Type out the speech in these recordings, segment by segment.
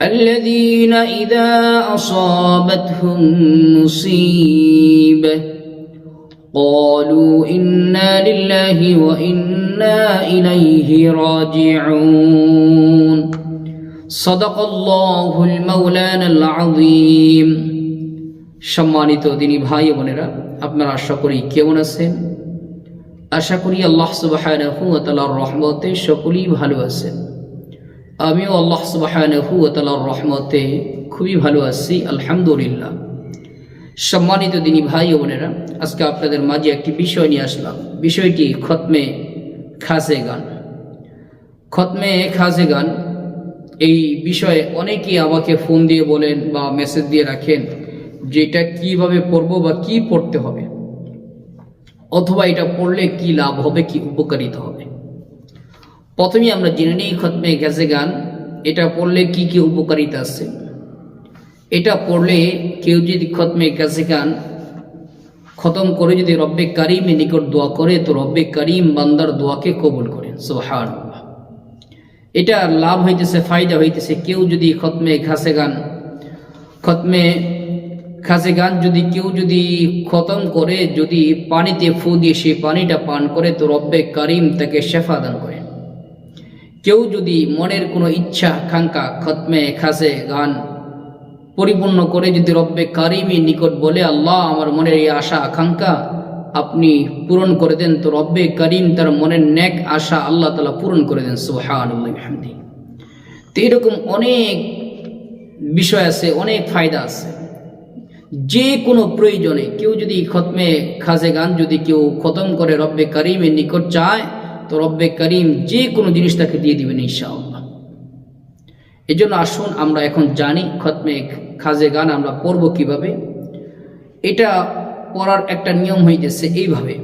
الذين إذا أصابتهم مصيبة قالوا إنا لله وإنا إليه راجعون صدق الله المولانا العظيم সম্মানিত দিনী ভাই বোনেরা আপনারা আশা করি কেমন আছেন আশা করি আল্লাহ সুবহানাহু ওয়া তাআলার রহমতে সকলেই ভালো আছেন আমিও আল্লাহ সুবহানাহু ওয়া তাআলার রহমতে খুবই ভালো আছি, আলহামদুলিল্লাহ। সম্মানিত দিনী ভাই ও বোনেরা, আজকে আপনাদের মাঝে একটি বিষয় নিয়ে আসলাম। বিষয়টি খতমে খাসে গান। খতমে খাসে গান, এই বিষয়ে অনেকেই আমাকে ফোন দিয়ে বলেন বা মেসেজ দিয়ে রাখেন যে এটা কীভাবে পড়ব বা কি পড়তে হবে, অথবা এটা পড়লে কি লাভ হবে, কি উপকারিতা হবে। প্রথমেই আমরা জেনে নিই খতমে গেছে গান, এটা পড়লে কি কি উপকারিতা আছে? এটা পড়লে কেউ যদি খতমে গেছে গান, খতম করে যদি রব্বে কারিমের নিকট দোয়া করে, তো রব্বে কারিম বান্দার দোয়াকে কবুল করেন সোহান এটা লাভ হইতেছে, ফায়দা হইতেছে। কেউ যদি খতমে ঘাসে গান, খতমে খাসে গান যদি কেউ যদি খতম করে, যদি পানিতে ফু দিয়ে সেই পানিটা পান করে, তো রব্বে কারিম তাকে শেফা দান করেন কেউ যদি মনের কোনো ইচ্ছা আকাঙ্ক্ষা খতমে, খাসে, গান পরিপূর্ণ করে যদি রব্বে কারিমের নিকট বলে, আল্লাহ, আমার মনের এই আশা, আকাঙ্ক্ষা আপনি পূরণ করে দেন, তো রব্বে করিম তার মনের ন্যাক আশা আল্লাহ তালা পূরণ করে দেন সোহান তো এরকম অনেক বিষয় আছে, অনেক ফায়দা আছে। যে কোনো প্রয়োজনে কেউ যদি খতমে খাজে গান যদি কেউ খতম করে রব্বে করিমের নিকট চায় তো রব্বে করিম যে কোনো জিনিস তাকে দিয়ে দিবেন ইনশাআল্লাহ। এই জন্য আসুন, আমরা এখন জানি খতমে খাজে গান আমরা পড়ব কীভাবে। এটা পড়ার একটা নিয়ম হইতেছে এইভাবে।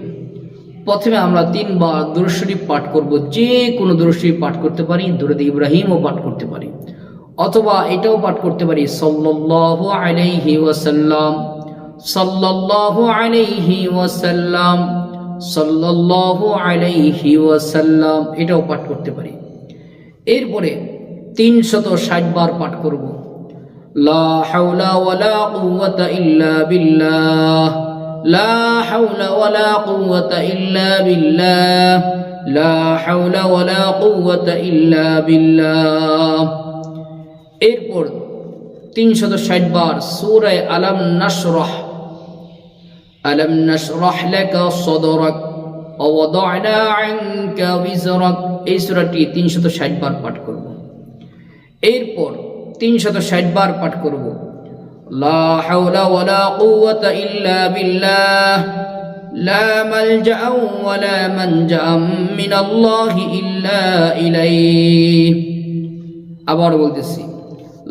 প্রথমে আমরা তিনবার দুরশরীফ পাঠ করব, যে কোনো দুরশরীফ পাঠ করতে পারি, দুরদ ইব্রাহিমও পাঠ করতে পারি, অথবা এটাও পাঠ করতে পারি, সাল্লাল্লাহু আলাইহি ওয়াসাল্লাম, সাল্লাল্লাহু আলাইহি ওয়াসাল্লাম সাল্লাল্লাহু আলাইহি ওয়াসাল্লাম এটাও পাঠ করতে পারি। এরপরে তিনশত ষাট বার পাঠ করব। লা হাওলা ওয়ালা ইল্লা লা ওয়ালা ইল্লা লা হাওলা ওয়ালা ইল্লা এরপর তিনশত ষাট বার সূরায় আলাম নাশরাহ আলাম নাশরাহ লাকা সাদরাক ووضعنا عنك وزرك এই সূরাটি তিনশত ষাট বার পাঠ করব এরপর তিনশত ষাট বার পাঠ করব লা হাওলা ওয়ালা কুওয়াতা ইল্লা বিল্লাহ লা মালজা ওয়ালা মানজা মিন আল্লাহ ইল্লা ইলাইহি আবার বলতেছি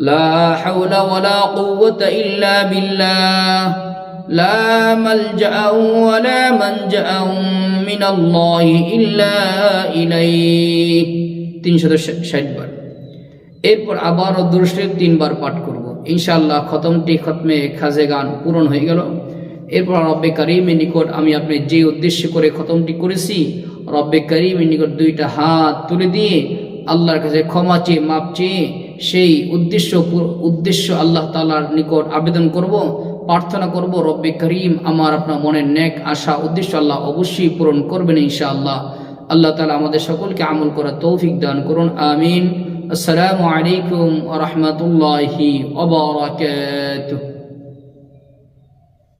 লা হাওলা ওয়ালা কুওয়াতা ইল্লা বিল্লাহ মালজা ওয়ালা মানজা মিন আল্লাহ ইল্লা ইলাইহি। তিনশত ষাট বার। এরপর দুরুশরীফ তিনবার পাঠ করব। ইনশাআল্লাহ খতমটি খতমে খাজে গান পূরণ হয়ে গেল। এরপর রব্বে করিমের নিকট আমি আপনি যে উদ্দেশ্য করে খতমটি করেছি, রব্বে করিমের নিকট দুইটা হাত তুলে দিয়ে আল্লাহর কাছে ক্ষমা চেয়ে, মাপ চেয়ে সেই উদ্দেশ্য উদ্দেশ্য আল্লাহ তালার নিকট আবেদন করব। প্রার্থনা করব, রব্বি করিম, আমার আপনার মনের নেক আশা, উদ্দেশ্য আল্লাহ অবশ্যই পূরণ করবেন ইনশা আল্লাহ আল্লাহ তালা আমাদের সকলকে আমল করার তৌফিক দান করুন, আমিন। আসসালামু আলাইকুম রহমতুল্লাহি